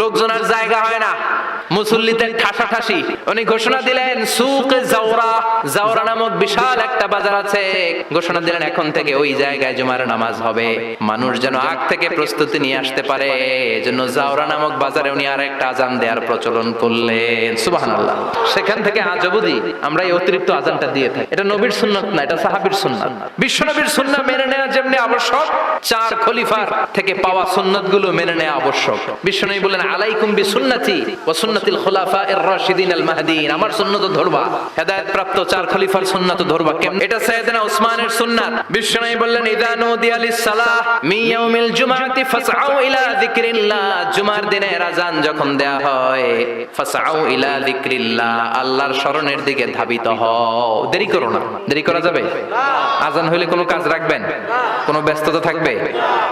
লোকজন আর জায়গা হয় না। মুসল্লিদের ঠাসা ঠাসি। উনি ঘোষণা দিলেন, সুক জাওরা। জাওরা নামক বিশাল একটা বাজার আছে। ঘোষণা দিলেন, এখন থেকে ওই জায়গায় জুমার নামাজ হবে। মানুষ যেন আগ থেকে প্রস্তুতি নিয়ে আসতে পারে। এজন্য জাওরা নামক বাজারে উনি আর একটা আজান দেওয়ার প্রচলন করলেন। সুবহানাল্লাহ। সেখান থেকে আজ অবধি আমরা এই অতিরিক্ত আজানটা দিয়ে থাকি। এটা নবীর সুন্নাত না, এটা সাহাবীর সুন্নাত। বিশ্ব নবীর সুন্নাহ মেনে নেওয়া যেমনি আবশ্যক, চার খলিফার থেকে পাওয়া সুন্নাতগুলো মেনে নেওয়া আবশ্যক। বিশ্ব নবী বলেন আলাইকুম বি সুন্নতি ওয়া সুন্নাতিল এর রাশিদিন আল মাহদিন আমার ধরবা। হেদায়েত প্রাপ্ত চার খলিফার ধরবা। কেমন এটা সাইয়েদনা সুন্নাত। বললেন, ইদা সালাহ ইয়াউমিল ফাসআউ ইলা যিকরিল্লাহ। জুমার দিনে যখন দেয়া হয়, ফাসআউ ইলা যিকরিল্লাহ। আল্লাহর স্মরণের দিকে ধাবিত হও। দেরি করো না। দেরি করা যাবে? আজান হইলে কোনো কাজ রাখবেন? কোনো ব্যস্ততা থাকবে?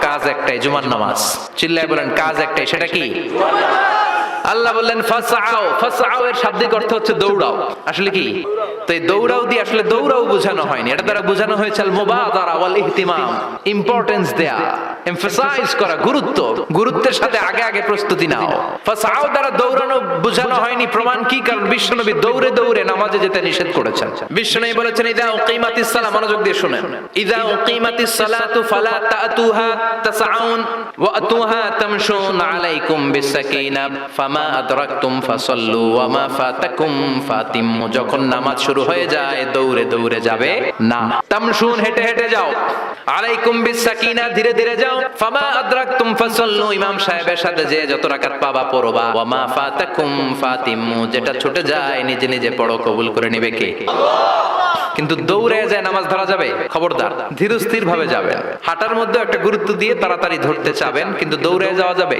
কাজ একটাই, জুমার নামাজ। চিল্লায় বলেন, কাজ একটাই, সেটা কি? আল্লাহ বললেন ফাসাও ফাসাও এর শাব্দিক অর্থ হচ্ছে দৌড়াও। আসলে কি? তো এই দৌড়াও দিয়ে আসলে দৌড়াও বোঝানো হয়নি। এটা দ্বারা বোঝানো হয়েছে আল মুবাদারা ওয়াল ইহতিমাম ইম্পর্টেন্স দেয়া। এমফাসাইজ করা, গুরুত্ব। গুরুত্বের সাথে আগে আগে প্রস্তুতি নাও। ফাসাও দ্বারা দৌড়ানো, বোঝানো হয়নি প্রমাণ কি, কারণ বিশ্বনবী দৌড়ে দৌড়ে নামাজে যেতে নিষেধ করেছেন। বিশ্বনবী বলেছেন, ইদা উকিমাতিস সালাহ মনোযোগ দিয়ে শুনেন। ইদা উকিমাতিস সালাতু ফালা তাতুহা তাসআউন ওয়া আতুহা তামশুন আলাইকুম বিসাকিনা, ফামা আদরাকতুম ফাসাল্লু ওয়া মা ফাতাকুম ফাতিম্মু যখন নামাজ শুরু হয়ে যায়, দৌড়ে দৌড়ে যাবে না। তামশুন, হেঁটে হেঁটে যাও। আলাইকুম বিসাকিনা ধীরে ধীরে যাও। ফামা আদরাকতুম ফাসাল্লু, ইমাম সাহেবের সাথে যে যত রাকাত পাবা, পড়বা। ওয়া মা ফাতাকুম ফাতিম্মু যেটা ছুটে যায়, নিজে নিজে পড়ো, কবুল করে নিবে কে? কিন্তু দৌড়ে যায় নামাজ ধরা যাবে, খবরদার। ধীর স্থির ভাবে যাবেন। হাঁটার মধ্যে একটা গুরুত্ব দিয়ে তাড়াতাড়ি ধরতে চাবেন, কিন্তু দৌড়ে যাওয়া যাবে।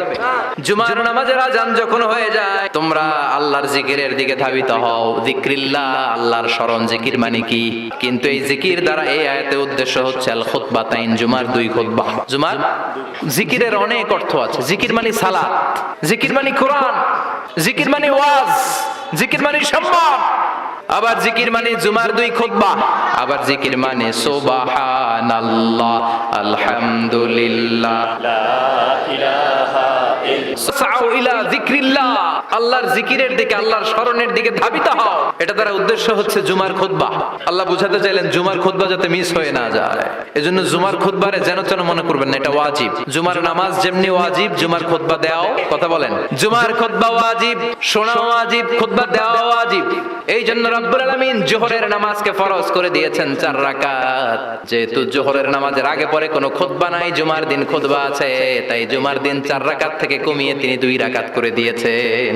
জুমার নামাজের আজান যখন হয়ে যায়, তোমরা আল্লাহর জিকিরের দিকে ধাবিত হও। জিক্রিল্লাহ আল্লাহর স্মরণ। জিকির মানে কি? কিন্তু এই জিকির দ্বারা এই আয়াতে উদ্দেশ্য হচ্ছে আল খুতবা তাইন, জুমার দুই খুতবা। জুমার জিকিরের অনেক অর্থ আছে। জিকির মানে সালাত। জিকির মানে কোরআন। জিকির মানে ওয়াজ। জিকির মানে সম্মান। আবার জিকির মানে জুমার দুই খুতবা। আবার জিকির মানে সুবহানাল্লাহ, আলহামদুলিল্লাহ। ইলা আল্লাহর জিকিরের দিকে, আল্লাহর স্মরণের দিকে ধাবিত হও। এটা উদ্দেশ্য হচ্ছে জুমার আল্লাহ বুঝাতে চাইলেন জুমার যাতে মিস হয়ে না যায়। এজন্য জুমার খুতবারে যেন তেন মনে করবেন না, এটা ওয়াজিব। জুমার নামাজ যেমনি ওয়াজিব, জুমার খুতবা দেওয়াও কথা বলেন। জুমার খুতবা ওয়াজিব শোনা ওয়াজিব, খুতবা দেওয়া ওয়াজিব। এই জন্য রব্বুল আলামিন জোহরের নামাজকে ফরজ করে দিয়েছেন চার রাকাত। যেহেতু জোহরের নামাজের আগে পরে কোনো নাই, জুমার দিন আছে, তাই জুমার দিন চার রাকাত থেকে কমিয়ে তিনি দুই রাকাত করে দিয়েছেন।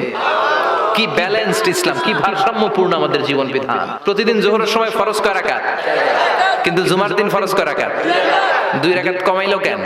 কি ব্যালেন্সড ইসলাম, কি ভারসাম্যপূর্ণ আমাদের জীবন বিধান প্রতিদিন জোহরের সময় ফরজ কয় কিন্তু জুমার দিন ফরজ কয় দুই রাকাত কমাইলো কেন?